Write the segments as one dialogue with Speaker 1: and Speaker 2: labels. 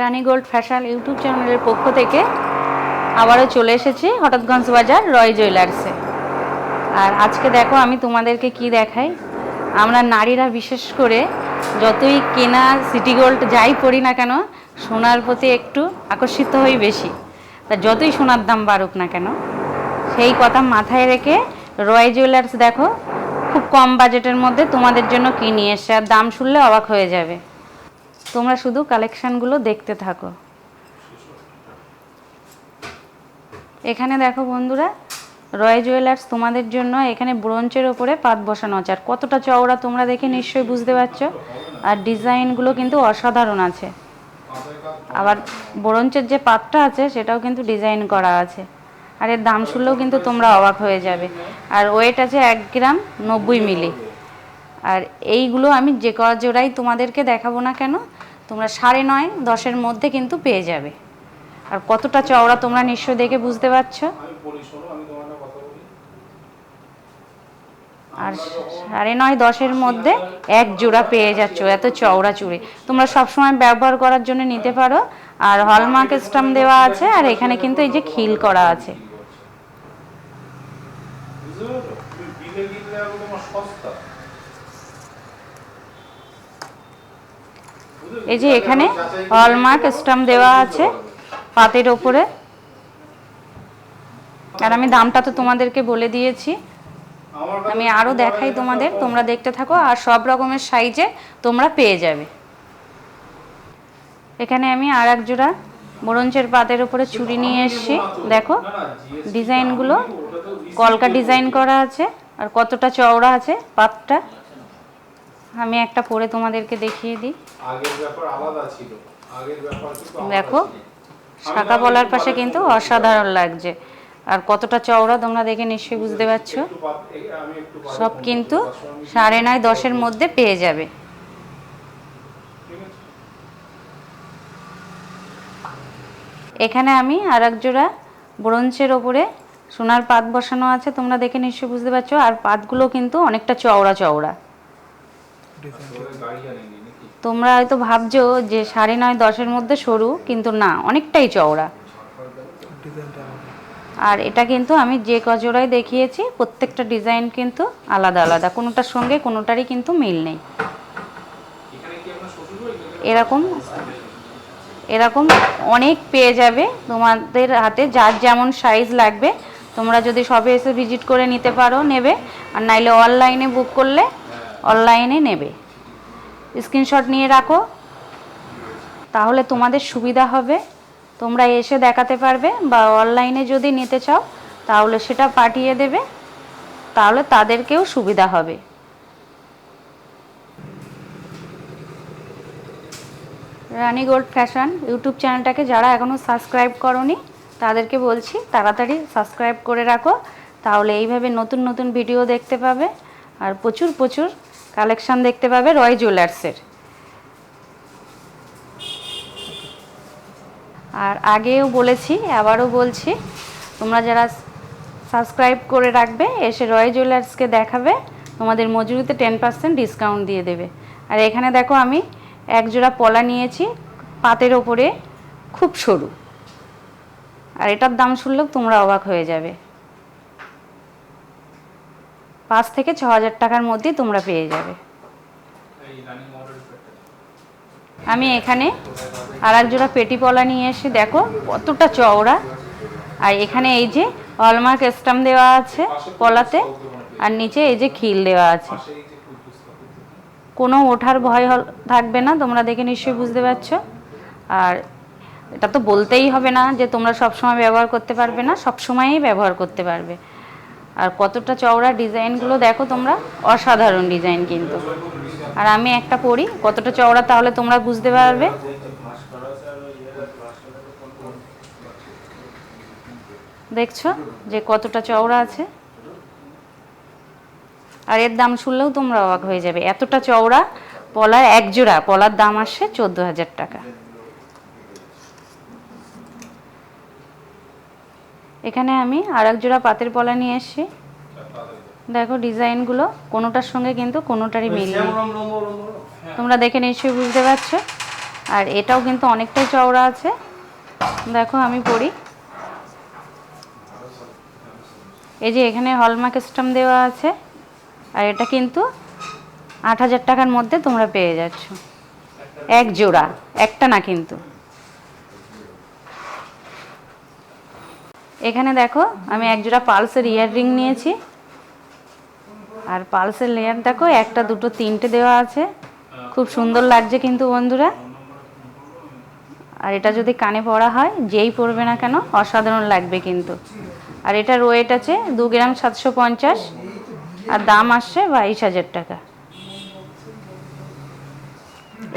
Speaker 1: রানী gold fashion YouTube চ্যানেলের পক্ষ থেকে আবারও চলে এসেছি হঠাৎগঞ্জ বাজার রয় জুয়েলার্সে আর আজকে দেখো আমি তোমাদেরকে কি দেখাই? আমরা নারীরা বিশেষ করে যতই কেনা সিটি গোল্ড যাই পড়ি না কেন, সোনার প্রতি একটু আকর্ষিত হই বেশি। তা যতই সোনার দাম বাড়ুক না কেন, সেই কথা মাথায় রেখে রয় জুয়েলার্স দেখো, খুব কম বাজেটের মধ্যে তোমাদের জন্য কি নিয়ে এসছে আর দাম শুনলে অবাক হয়ে যাবে। তোমরা শুধু কালেকশানগুলো দেখতে থাকো। এখানে দেখো বন্ধুরা রয় জুয়েলার্স তোমাদের জন্য এখানে ব্রোঞ্চের ওপরে পাত বসানো আছে। আর কতটা চওড়া তোমরা দেখে নিশ্চয়ই বুঝতে পারছ। আর ডিজাইনগুলো কিন্তু অসাধারণ আছে। আবার ব্রোঞ্চের যে পাতটা আছে, সেটাও কিন্তু ডিজাইন করা আছে। আর এর দাম শুনলেও কিন্তু তোমরা অবাক হয়ে যাবে। আর ওয়েট আছে এক গ্রাম নব্বই মিলি। আর এইগুলো আমি যে ক জোড়াই তোমাদেরকে দেখাবো না কেন, তোমরা সাড়ে নয়, দশের মধ্যে কিন্তু পেয়ে যাবে। আর কতটা চওড়া তোমরা নিশ্চয় দেখে বুঝতে পারছ। আর সাড়ে নয়, দশের মধ্যে এক জোড়া পেয়ে যাচ্ছ, এত চওড়া চুড়ি। তোমরা সবসময় ব্যবহার করার জন্য নিতে পারো। আর হলমার্ক স্টাম্প দেওয়া আছে, আর এখানে কিন্তু এই যে খিল করা আছে।
Speaker 2: সস্তা।
Speaker 1: এই যে এখানে হলমার্ক স্টাম্প দেওয়া আছে পাতের ওপরে। আর আমি দামটা তো তোমাদেরকে বলে দিয়েছি। আমি আরও দেখাই তোমাদের, তোমরা দেখতে থাকো, আর সব রকমের সাইজে তোমরা পেয়ে যাবে। এখানে আমি আর এক জোড়া ব্রোঞ্চের পাতের উপরে চুড়ি নিয়ে এসেছি। দেখো, ডিজাইনগুলো, কলকা ডিজাইন করা আছে, আর কতটা চওড়া আছে পাতটা। আমি একটা পরে তোমাদেরকে দেখিয়ে দিই।
Speaker 2: আগের ব্যাপার আলাদা ছিল। আগের ব্যাপার
Speaker 1: দেখো। শাখা পলার পাশে কিন্তু অসাধারণ লাগছে। আর কতটা চওড়া তোমরা দেখে নিশ্চয়ই বুঝতে পারছ। সব কিন্তু সাড়ে নয় দশের মধ্যে পেয়ে যাবে। এখানে আমি আর এক জোড়া ব্রোঞ্চের ওপরে সোনার পাত বসানো আছে তোমরা দেখে নিশ্চয়ই বুঝতে পারছ। আর পাতগুলো কিন্তু অনেকটা চওড়া চওড়া। তোমরা হয়তো ভাবছ যে সাড়ে নয়, দশের মধ্যে সরু, কিন্তু না, অনেকটাই চওড়া। আর এটা কিন্তু আমি যে কজোড়ায় দেখিয়েছি, প্রত্যেকটা ডিজাইন কিন্তু আলাদা আলাদা, কোনোটার সঙ্গে কোনোটারই কিন্তু মিল নেই? এরকম এরকম অনেক পেয়ে যাবে। তোমাদের হাতে যার যেমন সাইজ লাগবে, তোমরা যদি সবে এসে ভিজিট করে নিতে পারো, নেবে। আর নাইলে অনলাইনে বুক করলে অনলাইনে নেবে। স্ক্রিনশট নিয়ে রাখো। তাহলে তোমাদের সুবিধা হবে। তোমরা এসে দেখাতে পারবে বা অনলাইনে যদি নিতে চাও, তাহলে সেটা পাঠিয়ে দেবে। তাহলে তাদেরকেও সুবিধা হবে। রানি গোল্ড ফ্যাশন ইউটিউব চ্যানেলটাকে যারা এখনও সাবস্ক্রাইব করনি, তাদেরকে বলছি তাড়াতাড়ি সাবস্ক্রাইব করে রাখো। তাহলে এইভাবে নতুন নতুন ভিডিও দেখতে পাবে। আর প্রচুর প্রচুর কালেকশন দেখতে পাবে রয় জুয়েলার্সের। আর আগেও বলেছি, আবারও বলছি, তোমরা যারা সাবস্ক্রাইব করে রাখবে, এসে রয় জুয়েলার্সকে দেখাবে, তোমাদের মজুরিতে টেন পার্সেন্ট ডিসকাউন্ট দিয়ে দেবে। আর এখানে দেখো আমি এক জোড়া পলা নিয়েছি, পাতের ওপরে খুব সরু। আর এটার দাম শুনলেও তোমরা অবাক হয়ে যাবে। পাঁচ থেকে ছ হাজার টাকার মধ্যে তোমরা পেয়ে যাবে। আমি এখানে আর এক জোড়া পেটি পলা নিয়ে এসে দেখো, কতটা চওড়া। আর এখানে এই যে হলমার্ক স্টাম্প দেওয়া আছে পলাতে, আর নিচে এই যে খিল দেওয়া আছে। কোনো ওঠার ভয় থাকবে না, তোমরা দেখে নিশ্চয়ই বুঝতে পারছ। আর এটা তো বলতেই হবে না যে তোমরা সবসময় ব্যবহার করতে পারবে না, সবসময়ই ব্যবহার করতে পারবে। আর কতটা চওড়া ডিজাইনগুলো দেখো তোমরা, অসাধারণ ডিজাইন কিন্তু। আর আমি একটা পরি, কতটা চওড়া তাহলে তোমরা বুঝতে পারবে। দেখছ যে কতটা চওড়া আছে? আর এর দাম শুনলেও তোমরা অবাক হয়ে যাবে। এতটা চওড়া, পলার এক জোড়া, পলার দাম আসছে চোদ্দ হাজার টাকা। এখানে আমি আর এক জোড়া পাতের পলা নিয়ে এসেছি। দেখো ডিজাইনগুলো কোনোটার সঙ্গে কিন্তু কোনোটারই মিল নেই। তোমরা দেখে নিশ্চয়ই বুঝতে পারছ। আর এটাও কিন্তু অনেকটাই চওড়া আছে। দেখো আমি পড়ি এই যে এখানে হলমার্ক সিস্টেম দেওয়া আছে। আর এটা কিন্তু আট হাজার টাকার মধ্যে তোমরা পেয়ে যাচ্ছ। এক জোড়া একটা না কিন্তু। এখানে দেখো, আমি এক জোড়া পালসের ইয়াররিং নিয়েছি। আর পালসের লেয়ার দেখো, একটা, দুটো, তিনটে দেওয়া আছে। খুব সুন্দর লাগছে কিন্তু বন্ধুরা। আর এটা যদি কানে পড়া হয়, যেই পড়বে না কেন, অসাধারণ লাগবে কিন্তু। আর এটার ওয়েট আছে দু গ্রাম সাতশো পঞ্চাশ। আর দাম আসছে বাইশ হাজার টাকা।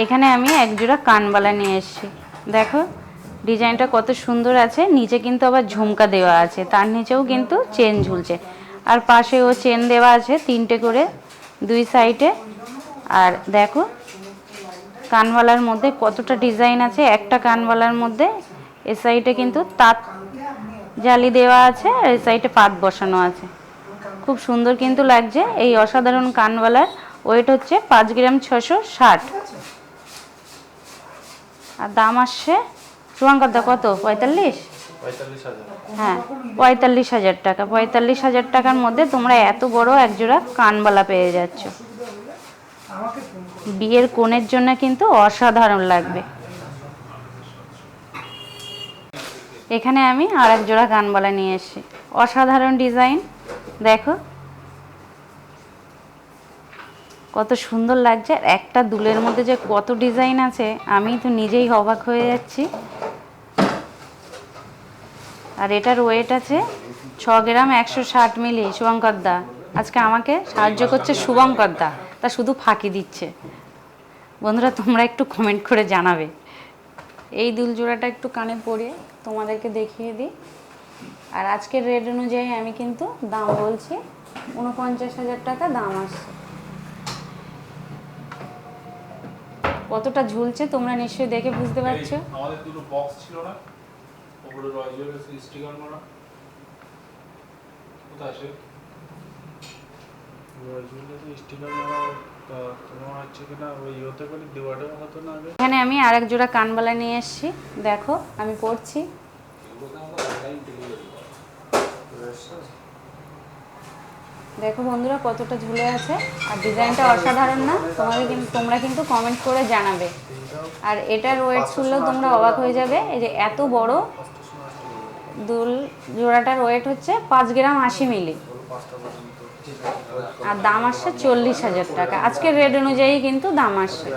Speaker 1: এখানে আমি এক জোড়া কানবালা নিয়ে এসেছি। দেখো ডিজাইনটা কত সুন্দর আছে, নিচে কিন্তু আবার ঝুমকা দেওয়া আছে, তার নিচেও কিন্তু চেন ঝুলছে। আর পাশেও চেন দেওয়া আছে তিনটে করে, দুই সাইডে। আর দেখো কানবালার মধ্যে কতটা ডিজাইন আছে, একটা কানবালার মধ্যে, এ সাইডে কিন্তু তাঁত জালি দেওয়া আছে, আর এই সাইডে পাত বসানো আছে। খুব সুন্দর কিন্তু লাগছে, এই অসাধারণ কানওয়ালার ওয়েট হচ্ছে পাঁচ গ্রাম ছশো ষাট। আর দাম আসছে চুয়াঙ্কার কত? পঁয়তাল্লিশ? হ্যাঁ পঁয়তাল্লিশ হাজার টাকা। পঁয়তাল্লিশ হাজার টাকার মধ্যে তোমরা এত বড় একজোড়া কানবালা পেয়ে যাচ্ছ। বিয়ের কোণের জন্য কিন্তু অসাধারণ লাগবে। এখানে আমি আর এক জোড়া কানবালা নিয়ে এসেছি। অসাধারণ ডিজাইন দেখো। কত সুন্দর লাগছে। আর একটা দুলের মধ্যে যে কত ডিজাইন আছে আমি তো নিজেই অবাক হয়ে যাচ্ছি। আর এটার ওয়েট আছে ছ গ্রাম একশো ষাট মিলি শুভঙ্কর দা। আজকে আমাকে সাহায্য করছে শুভঙ্কর দা। তা শুধু ফাঁকি দিচ্ছে। বন্ধুরা তোমরা একটু কমেন্ট করে জানাবে। এই দুল জোড়াটা একটু কানে পরিয়ে তোমাদেরকে দেখিয়ে দিই। আর আজকের রেট অনুযায়ী আমি কিন্তু দাম বলছি উনপঞ্চাশ হাজার টাকা দাম আসছে। কতটা ঝুলছে তোমরা নিশ্চয়ই দেখে বুঝতে পারছ।
Speaker 2: আমাদের দুটো বক্স ছিল না? ওপরে রয় জুয়েলার্স স্টিকার মারা কোথায় সে
Speaker 3: স্টিকার মারা তা তোমার হচ্ছে কিনা ওই হতে পারে দেওয়াটা হতো না আগে?
Speaker 1: এখানে আমি আরেক জোড়া কানবালা নিয়ে এসেছি দেখো আমি পড়ছি দেখো বন্ধুরা কতটা ঝুলে আছে আর ডিজাইনটা অসাধারণ না? তোমাদের কিন্তু তোমরা কিন্তু কমেন্ট করে জানাবে। আর এটার ওয়েট শুনলেও তোমরা অবাক হয়ে যাবে এই যে এত বড় দুল জোড়াটার ওয়েট হচ্ছে পাঁচ গ্রাম আশি মিলি। আর দাম আসছে চল্লিশ হাজার টাকা। আজকের রেট অনুযায়ী কিন্তু দাম আসছে।